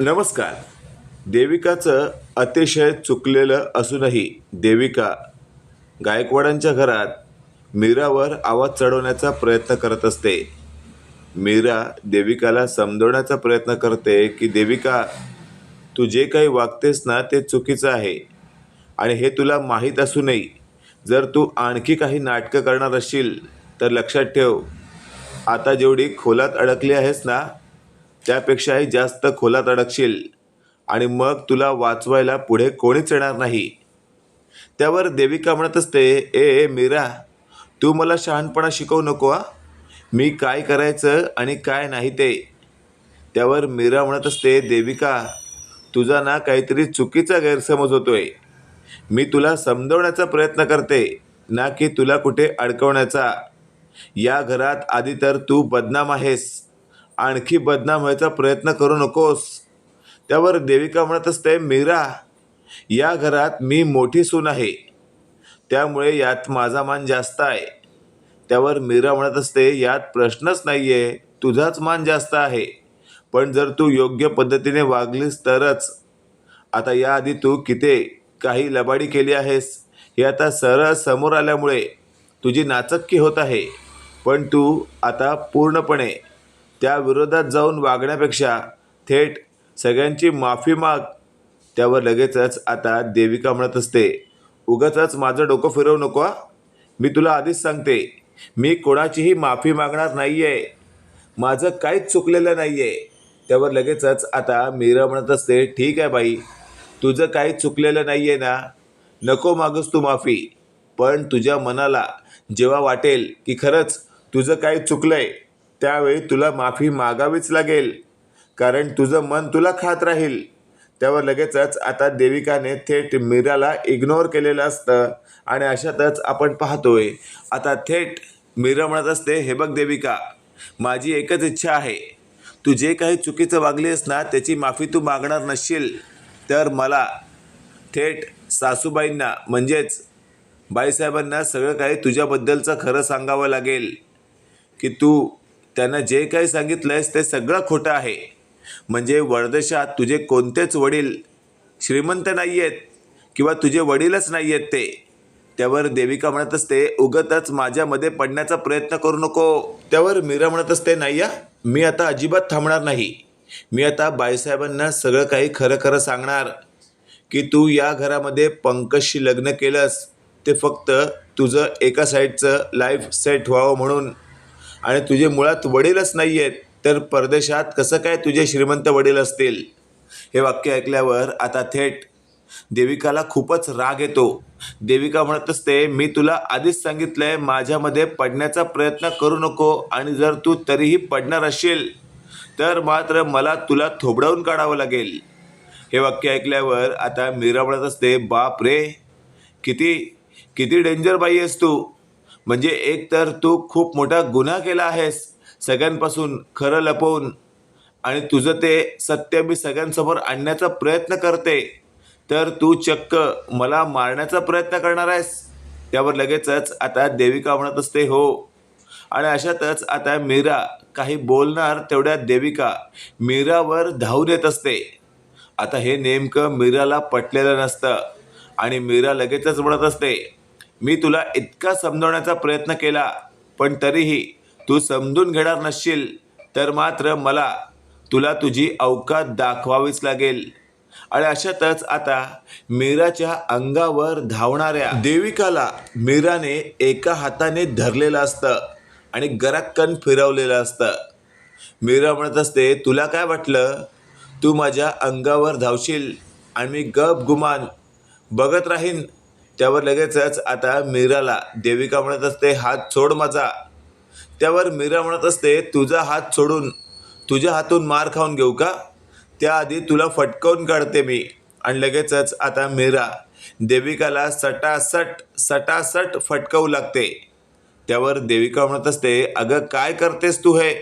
नमस्कार. देविकाचं अतिशय चुकलेलं असूनही देविका गायकवाडांच्या घरात मीरावर आवाज चढवण्याचा प्रयत्न करत असते. मीरा देविकाला समजवण्याचा प्रयत्न करते की देविका तू जे काही वागतेस ना ते चुकीचं आहे. आणि हे तुला माहीत असूनही जर तू आणखी काही नाटकं करणार असशील तर लक्षात ठेव. आता जेवढी खोलात अडकली आहेस ना त्यापेक्षाही जास्त खोलात अडकशील. आणि मग तुला वाचवायला पुढे कोणीच येणार नाही. त्यावर देविका म्हणत असते ए ए मीरा तू मला शहाणपणा शिकवू नको मी काय करायचं आणि काय नाही ते. त्यावर मीरा म्हणत असते देविका तुझा ना काहीतरी चुकीचा गैरसमज होतोय. मी तुला समजवण्याचा प्रयत्न करते ना की तुला कुठे अडकवण्याचा. या घरात आधी तर तू बदनाम आहेस. आणखी बदनाम व्हायचा प्रयत्न करू नकोस. त्यावर देविका म्हणत असते मीरा या घरात मी मोठी सून आहे. त्यामुळे यात माझा मान जास्त आहे. त्यावर मीरा म्हणत असते यात प्रश्नच नाही आहे तुझाच मान जास्त आहे. पण जर तू योग्य पद्धतीने वागलीस तरच. आता याआधी तू किती काही लबाडी केली आहेस? हे आता सरळ समोर आल्यामुळे तुझी नाचक्की होत आहे. पण तू आता पूर्णपणे त्या विरोधात जाऊन वागण्यापेक्षा थेट सगळ्यांची माफी माग त्यावर लगेचच आता देविका म्हणत असते उगाचच माझं डोकं फिरवू नको मी तुला आधीच सांगते मी कोणाचीही माफी मागणार नाही आहे माझं काहीच चुकलेलं नाही आहे त्यावर लगेचच आता मीरा म्हणत असते ठीक आहे बाई तुझं काही चुकलेलं नाही आहे ना नको मागूस तू माफी. पण तुझ्या मनाला जेव्हा वाटेल की खरंच तुझं काही चुकलं आहे त्यावेळी तुला माफी मागावीच लागेल. कारण तुझं मन तुला खात राहील. त्यावर लगेचच आता देविकाने थेट मीराला इग्नोर केलेलं असतं आणि अशातच आपण पाहतोय आता थेट मीरा म्हणत असते हे बघ देविका माझी एकच इच्छा आहे. तू जे काही चुकीचं वागलीस ना त्याची माफी तू मागणार नसशील. तर मला थेट सासूबाईंना म्हणजेच बाईसाहेबांना सगळं काही तुझ्याबद्दलचं खरं सांगावं लागेल की तू त्यांना जे काही सांगितलं आहेस ते सगळं खोटं आहे. म्हणजे वर्दशात तुझे कोणतेच वडील श्रीमंत नाही आहेत किंवा तुझे वडीलच नाही आहेत ते त्यावर देविका म्हणत असते उगतच माझ्यामध्ये पडण्याचा प्रयत्न करू नको. त्यावर मीरा म्हणत असते नाही मी आता अजिबात थांबणार नाही. मी आता बाईसाहेबांना सगळं काही खरं खरं सांगणार. की तू या घरामध्ये पंकजशी लग्न केलंस ते फक्त तुझं एका साईडचं लाईफ सेट व्हावं म्हणून. आणि तुझे मुळात वडीलच नाही आहेत तर परदेशात कसं काय तुझे श्रीमंत वडील असतील? हे वाक्य ऐकल्यावर आता थेट देविकाला खूपच राग येतो. देविका म्हणत असते मी तुला आधीच सांगितलंय माझ्यामध्ये पडण्याचा प्रयत्न करू नको आणि जर तू तरीही पडणार असशील तर मात्र मला तुला थोबडावून काढावं लागेल. हे वाक्य ऐकल्यावर आता मीरा म्हणत असते बाप रे किती किती डेंजर बाई आहेस तू. म्हणजे एक तर तू खूप मोठा गुन्हा केला आहेस सगळ्यांपासून खरं लपवून. आणि तुझं ते सत्य मी सगळ्यांसमोर आणण्याचा प्रयत्न करते. तर तू चक्क मला मारण्याचा प्रयत्न करणार आहेस. त्यावर लगेचच आता देविका म्हणत असते हो. आणि अशातच आता मीरा काही बोलणार तेवढ्या देविका मीरावर धावून येत असते. आता हे नेमकं मीराला पटलेलं नसतं. आणि मीरा लगेचच म्हणत असते मी तुला इतका समजवण्याचा प्रयत्न केला पण तरीही तू समजून घेणार नसशील तर मात्र मला तुला तुझी अवकात दाखवावीच लागेल. आणि अशातच आता मीराच्या अंगावर धावणाऱ्या देविकाला मीराने एका हाताने धरलेलं असतं आणि गराक्कन फिरवलेलं असतं. मीरा म्हणत असते तुला काय वाटलं? तू माझ्या अंगावर धावशील आणि मी गप गुमान बघत राहीन त्यावर लगेचच आता मीराला देविका म्हणत असते हात सोड माझा. त्यावर मीरा म्हणत असते तुझा हात सोडून तुझ्या हातून मार खाऊन घेऊ का? त्याआधी तुला फटकावून काढते मी. आणि लगेचच आता मीरा देविकाला सटासट सटासट फटकावू लागते. त्यावर देविका म्हणत असते अगं काय करतेस तू हे?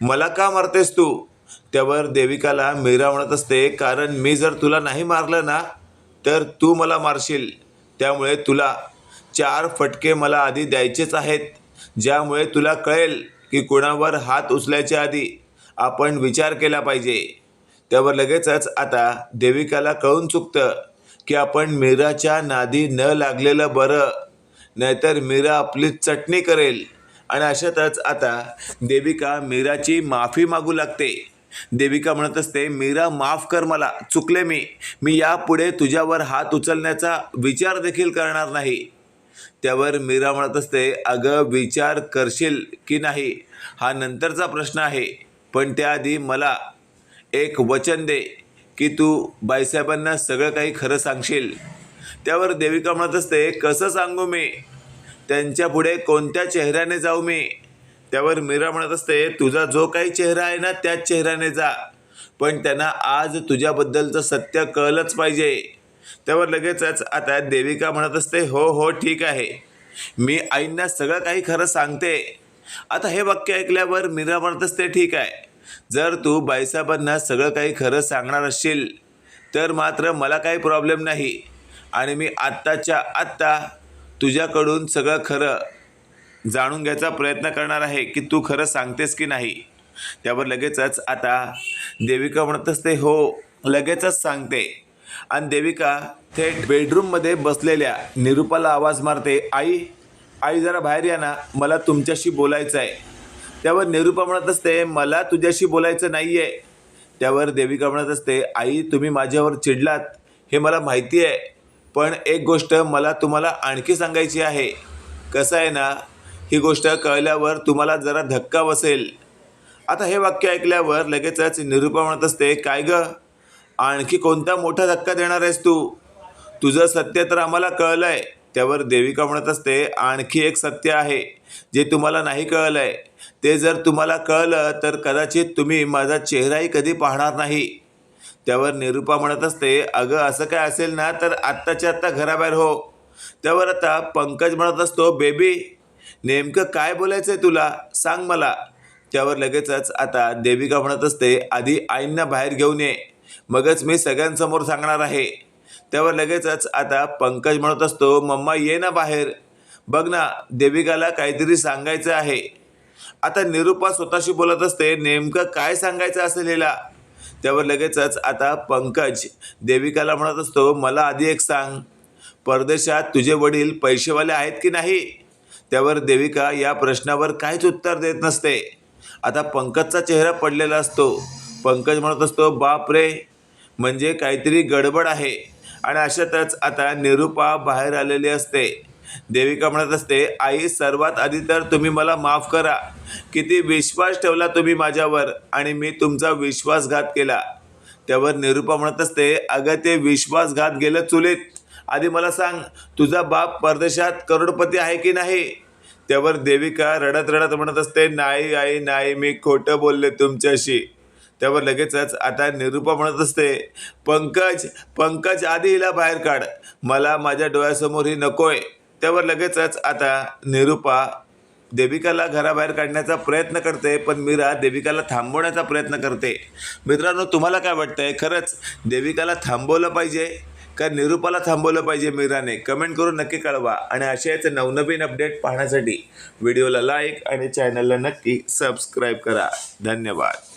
मला का मारतेस तू? त्यावर देविकाला मीरा म्हणत असते कारण मी जर तुला नाही मारलं ना तर तू मला मारशील. त्यामुळे तुला चार फटके मला आधी द्यायचेच आहेत ज्यामुळे तुला कळेल की कोणावर हात उचलायच्या आधी आपण विचार केला पाहिजे. त्यावर लगेचच आता देविकाला कळून चुकतं की आपण मीराच्या नादी न लागलेलं बरं नाहीतर मीरा आपली चटणी करेल. आणि अशातच आता देविका मीराची माफी मागू लागते. देविका म्हणत असते मीरा माफ कर मला चुकले मी. मी यापुढे तुझ्यावर हात उचलण्याचा विचार देखील करणार नाही. त्यावर मीरा म्हणत असते अगं विचार करशील की नाही? हा नंतरचा प्रश्न आहे. पण त्याआधी मला एक वचन दे की तू बाईसाहेबांना सगळं काही खरं सांगशील. त्यावर देविका म्हणत असते कसं सांगू मी? त्यांच्या पुढे कोणत्या चेहऱ्याने जाऊ मी? त्यावर मीरा म्हणत असते तुझा जो काही चेहरा आहे ना त्याच चेहऱ्याने जा. पण त्यांना आज तुझ्याबद्दलचं सत्य कळलंच पाहिजे. त्यावर लगेचच आता देविका म्हणत असते हो हो ठीक आहे. मी आईंना सगळं काही खरं सांगते. आता हे वाक्य ऐकल्यावर मीरा म्हणत असते ठीक आहे. जर तू बाईसाहेबांना सगळं काही खरं सांगणार असशील तर मात्र मला काही प्रॉब्लेम नाही. आणि मी आत्ताच्या आत्ता तुझ्याकडून सगळं खरं जाणून घ्यायचा प्रयत्न करणार आहे की तू खरं सांगतेस की नाही. त्यावर लगेचच आता देविका म्हणत असते हो लगेचच सांगते. आणि देविका थेट बेडरूममध्ये बसलेल्या निरुपाला आवाज मारते आई आई जरा बाहेर या ना मला तुमच्याशी बोलायचं आहे. त्यावर निरुपा म्हणत असते मला तुझ्याशी बोलायचं नाही आहे त्यावर देविका म्हणत असते आई तुम्ही माझ्यावर चिडलात हे मला माहिती आहे पण एक गोष्ट मला तुम्हाला आणखी सांगायची आहे. कसं आहे ना ही गोष्ट कळल्यावर तुम्हाला जरा धक्का बसेल. आता हे वाक्य ऐकल्यावर लगेचच निरुपा म्हणत असते काय ग? आणखी कोणता मोठा धक्का देणार आहेस तू? तुझं सत्य तर आम्हाला कळलं आहे त्यावर देविका म्हणत असते आणखी एक सत्य आहे जे तुम्हाला नाही कळलं आहे ते जर तुम्हाला कळलं तर कदाचित तुम्ही माझा चेहराही कधी पाहणार नाही. त्यावर निरुपा म्हणत असते अगं असं काय असेल ना तर आत्ताच्या आत्ता घराबाहेर हो. त्यावर आता पंकज म्हणत असतो बेबी नेमकं काय बोलायचं आहे तुला? सांग मला. त्यावर लगेचच आता देविका म्हणत असते आधी आईंना बाहेर घेऊन ये. मगच मी सगळ्यांसमोर सांगणार आहे. त्यावर लगेचच आता पंकज म्हणत असतो मम्मा ये ना बाहेर. बघ ना देविकाला काहीतरी सांगायचं आहे. आता निरुपा स्वतःशी बोलत असते नेमकं काय सांगायचं असेल हिला? त्यावर लगेचच आता पंकज देविकाला म्हणत असतो मला आधी एक सांग. परदेशात तुझे वडील पैसेवाले आहेत की नाही? त्यावर देविका या प्रश्नावर काहीच उत्तर देत नसते. आता पंकजचा चेहरा पडलेला असतो. पंकज म्हणत असतो बाप रे म्हणजे काहीतरी गडबड आहे. आणि अशातच आता निरुपा बाहेर आलेली असते. देविका म्हणत असते आई सर्वात आधी तर तुम्ही मला माफ करा. किती विश्वास ठेवला तुम्ही माझ्यावर आणि मी तुमचा विश्वासघात केला. त्यावर निरुपा म्हणत असते अगं ते विश्वासघात गेलं चुलीत. आधी मला सांग तुझा बाप परदेशात करोडपती आहे की नाही? त्यावर देविका रडत रडत म्हणत असते नाही आई नाही मी खोटं बोलले तुमच्याशी. त्यावर लगेचच आता निरुपा म्हणत असते पंकज पंकज आधी हिला बाहेर काढ. मला माझ्या डोळ्यासमोर ही नकोय. त्यावर लगेचच आता निरुपा देविकाला घराबाहेर काढण्याचा प्रयत्न करते पण मीरा देविकाला थांबवण्याचा प्रयत्न करते. मित्रांनो तुम्हाला काय वाटतंय? खरंच देविकाला थांबवलं पाहिजे? का निरुपाला थांबवलं पाहिजे मीराने. कमेंट करून नक्की कळवा. आणि अशाच नवनवीन अपडेट पाहण्यासाठी व्हिडिओला लाईक आणि चॅनलला नक्की सबस्क्राईब करा. धन्यवाद.